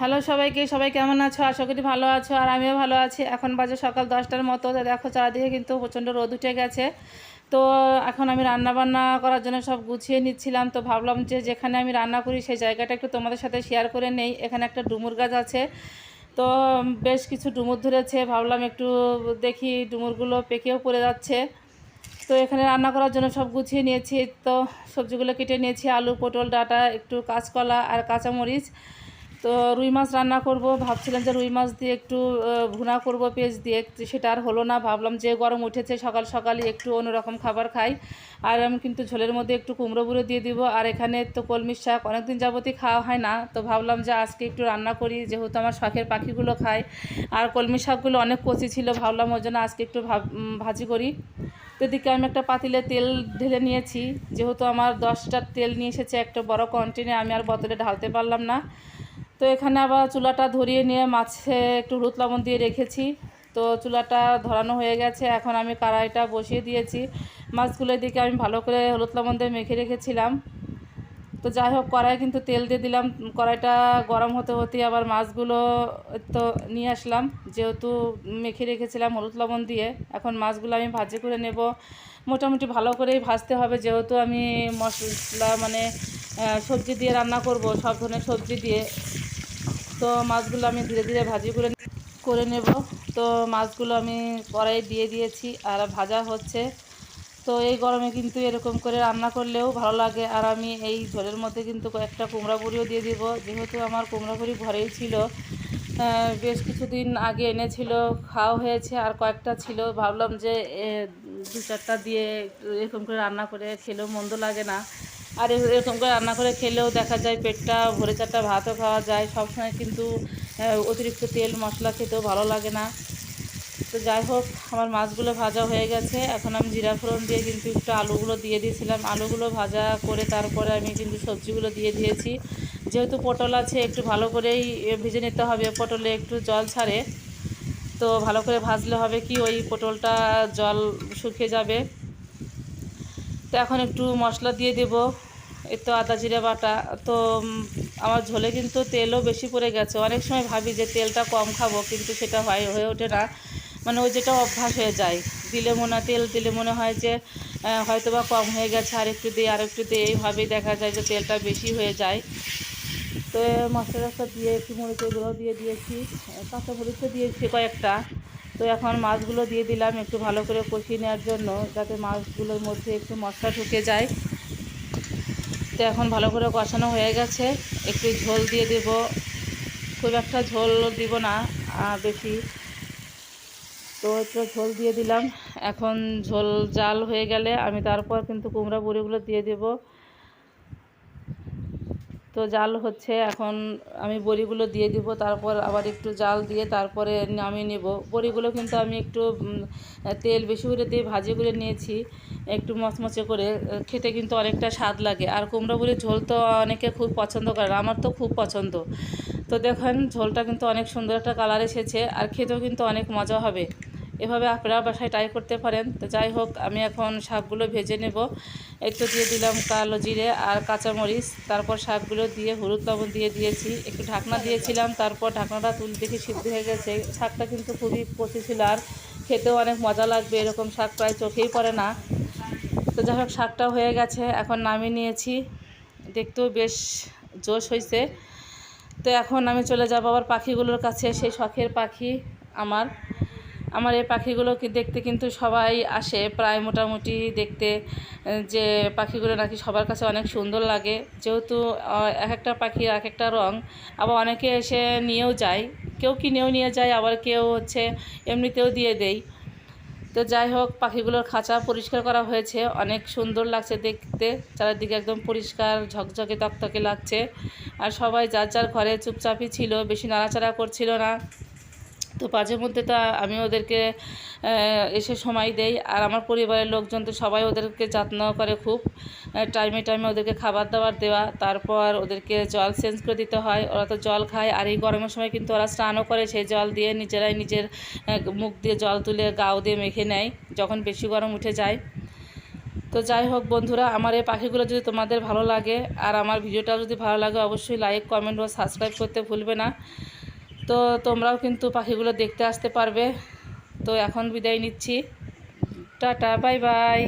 Hello সবাইকে, সবাই কেমন আছো? আশা করি ভালো আছো আর আমিও ভালো আছি। এখন বাজে সকাল দশটার মতো দেখো চারিদিকে কিন্তু প্রচণ্ড রোদ উঠে গেছে। তো এখন আমি রান্না বান্না করার জন্য সব গুছিয়ে নিচ্ছিলাম, তো ভাবলাম যে যেখানে আমি রান্না করি সেই জায়গাটা একটু তোমাদের সাথে শেয়ার করে নেই। এখানে একটা ডুমুর গাছ আছে, তো বেশ কিছু ডুমুর ধরেছে। ভাবলাম একটু দেখি ডুমুরগুলো পেকেও পড়ে যাচ্ছে। তো এখানে রান্না করার জন্য সব গুছিয়ে নিয়েছি, তো সবজিগুলো কেটে নিয়েছি, আলু, পটল, ডাঁটা, একটু কাঁচকলা আর কাঁচামরিচ। তো রুই মাছ রান্না করব। ভাবছিলাম যে রুই মাছ দিয়ে একটু ভুনা করব পেঁয়াজ দিয়ে। সেটা আর হলো না। ভাবলাম যে গরম উঠেছে, সকাল সকালই একটু অন্যরকম খাবার খাই। আর আমি কিন্তু ঝোলের মধ্যে একটু কুমড়ো বুড়ো দিয়ে দিব। আর এখানে তো কলমির শাক অনেকদিন যাবতই খাওয়া হয় না। তো ভাবলাম যে আজকে একটু রান্না করি, যেহেতু আমার শখের পাখিগুলো খায়। আর কলমি শাকগুলো অনেক কচি ছিল, ভাবলাম ওই জন্য আজকে একটু ভাজি করি। তো এদিকে আমি একটা পাতিলে তেল ঢেলে নিয়েছি। যেহেতু আমার দশটার তেল নিয়ে এসেছে একটা বড় কন্টেনে আমি আর বোতলে ঢালতে পারলাম না। তো এখানে আবার চুলাটা ধরিয়ে নিয়ে মাছে একটু হলুদ লবণ দিয়ে রেখেছি। তো চুলাটা ধরানো হয়ে গেছে। এখন আমি কড়াইটা বসিয়ে দিয়েছি। মাছগুলোর দিকে আমি ভালো করে হলুদ লবণ দিয়ে মেখে রেখেছিলাম। তো যাই হোক কড়াই কিন্তু তেল দিয়ে দিলাম। কড়াইটা গরম হতে হতে আবার মাছগুলো তো নিয়ে আসলাম। যেহেতু মেখে রেখেছিলাম হলুদ লবণ দিয়ে, এখন মাছগুলো আমি ভাজি করে নেব। মোটামুটি ভালো করেই ভাজতে হবে। যেহেতু আমি মশলা মানে সবজি দিয়ে রান্না করব, সব ধরনের সবজি দিয়ে। তো মাছগুলো আমি ধীরে ধীরে ভাজি করে করে নেব। তো মাছগুলো আমি কড়াই দিয়ে দিয়েছি আর ভাজা হচ্ছে। তো এই গরমে কিন্তু এরকম করে রান্না করলেও ভালো লাগে। আর আমি এই ঝোলের মধ্যে কিন্তু কয়েকটা কুমড়া বড়িও দিয়ে দিব। যেহেতু আমার কুমড়া বড়ি ঘরেই ছিল বেশ কিছুদিন আগে এনেছিল, খাওয়া হয়েছে আর কয়েকটা ছিল। ভাবলাম যে দু চারটা দিয়ে এরকম করে রান্না করে খেলেও মন্দ লাগে না। আর এরকম করে রান্না করে খেলেও দেখা যায় পেটটা ভরে চারটা ভাতও খাওয়া যায়। সবসময় কিন্তু অতিরিক্ত তেল, মশলা খেতেও ভালো লাগে না। তো যাই হোক, আমার মাছগুলো ভাজা হয়ে গেছে। এখন আমি জিরা ফোড়ন দিয়ে কিন্তু একটু আলুগুলো দিয়ে দিয়েছিলাম। আলুগুলো ভাজা করে তারপরে আমি কিন্তু সবজিগুলো দিয়ে দিয়েছি। যেহেতু পটল আছে, একটু ভালো করেই ভেজে নিতে হবে। পটলে একটু জল ছাড়ে। তো ভালো করে ভাজলে হবে কি? ওই পটলটা জল শুকিয়ে যাবে। তো এখন একটু মশলা দিয়ে দেব। এই তো আদা, জিরে, বাটা। তো আমার ঝোলে কিন্তু তেলও বেশি পড়ে গেছে। অনেক সময় ভাবি যে তেলটা কম খাব, কিন্তু সেটা হয়, হয়ে ওঠে না। মানে ওই যেটা অভ্যাস হয়ে যায়। দিলে মনে তেল দিলে মনে হয় যে হয়তো বা কম হয়ে গেছে, আর একটু দিয়ে আর একটু দিয়ে এইভাবেই দেখা যায় যে তেলটা বেশি হয়ে যায়। তো মশলা টশলা দিয়ে একটু মরিচের গুঁড়ো দিয়ে দিয়েছি। কাঁচা মরিচও দিয়েছি কয়েকটা। তো এখন মাছগুলো দিয়ে দিলাম একটু ভালো করে কষিয়ে নেওয়ার জন্য, যাতে মাছগুলোর মধ্যে একটু মশলা ঢুকে যায়। তো এখন ভালো করে কষানো হয়ে গেছে। একটু ঝোল দিয়ে দেব। খুব একটা ঝোল দিব না বেশি। তো একটু ঝোল দিয়ে দিলাম। এখন ঝোল জাল হয়ে গেলে আমি তারপর কিন্তু কুমড়া বড়িগুলো দিয়ে দেবো। তো জাল হচ্ছে, এখন আমি বড়িগুলো দিয়ে দিব, তারপর আবার একটু জাল দিয়ে তারপরে নামিয়ে নেব। বড়িগুলো কিন্তু আমি একটু তেল বেশি করে দিয়ে ভাজি করে নিয়েছি, একটু মচমচে করে, খেতে কিন্তু অনেকটা স্বাদ লাগে। আর কুমড়ো বড়ির ঝোল তো অনেকে খুব পছন্দ করে আমার তো খুব পছন্দ। তো দেখেন, ঝোলটা কিন্তু অনেক সুন্দর একটা কালার এসেছে, আর খেতেও কিন্তু অনেক মজা হবে। এভাবে আপনারা বাসায় ট্রাই করতে পারেন। তো যাই হোক, আমি এখন শাকগুলো ভেজে নেব। একটু দিয়ে দিলাম কালো জিরে আর কাঁচামরিচ। তারপর শাকগুলো দিয়ে হলুদ লবণ দিয়ে দিয়েছি। একটু ঢাকনা দিয়েছিলাম, তারপর ঢাকনাটা তুলে দেখি সিদ্ধ হয়ে গেছে। শাকটা কিন্তু খুবই কচি ছিল আর খেতেও অনেক মজা লাগবে, এরকম শাক প্রায় চোখেই পড়ে না। তো যাই হোক, শাকটা হয়ে গেছে, এখন নামিয়ে নিয়েছি। দেখতেও বেশ জোশ হয়েছে তো এখন আমি চলে যাব আবার পাখিগুলোর কাছে, সেই শখের পাখি আমার। আমার এই পাখিগুলোকে দেখতে কিন্তু সবাই আসে। প্রায় মোটামুটি দেখতে যে পাখিগুলো নাকি সবার কাছে অনেক সুন্দর লাগে। যেহেতু এক একটা পাখির এক একটা রং, আবার অনেকে এসে নিয়েও যায়। কেউ কিনেও নিয়ে যায়, আবার কেউ হচ্ছে এমনিতেও দিয়ে দেয়। তো যাই হোক, পাখিগুলোর খাঁচা পরিষ্কার করা হয়েছে। অনেক সুন্দর লাগছে দেখতে। চারিদিকে একদম পরিষ্কার, ঝকঝকে, তকতকে লাগছে। আর সবাই যার যার ঘরে চুপচাপই ছিল, বেশি নাড়াচাড়া করছিল না। তো মাঝে মধ্যে তা আমি ওদেরকে এসে সময় দেই। আর আমার পরিবারের লোকজন তো সবাই ওদেরকে যত্ন করে খুব। টাইমে টাইমে ওদেরকে খাবার দাবার দেওয়া, তারপর ওদেরকে জল চেঞ্জ করে দিতে হয়। ওরা তো জল খায়, আর এই গরমের সময় কিন্তু ওরা স্নানও করে, সেই জল দিয়ে নিজেরাই নিজের মুখ দিয়ে জল তুলে গাও দিয়ে মেখে নেয়, যখন বেশি গরম উঠে যায়। তো যাই হোক বন্ধুরা, আমার এই পাখিগুলো যদি তোমাদের ভালো লাগে, আর আমার ভিডিওটাও যদি ভালো লাগে, অবশ্যই লাইক কমেন্ট ও সাবস্ক্রাইব করতে ভুলবে না। তো তোমরাও কিন্তু পাখিগুলো দেখতে আসতে পারবে। তো এখন বিদায় নিচ্ছি। Tata bye bye.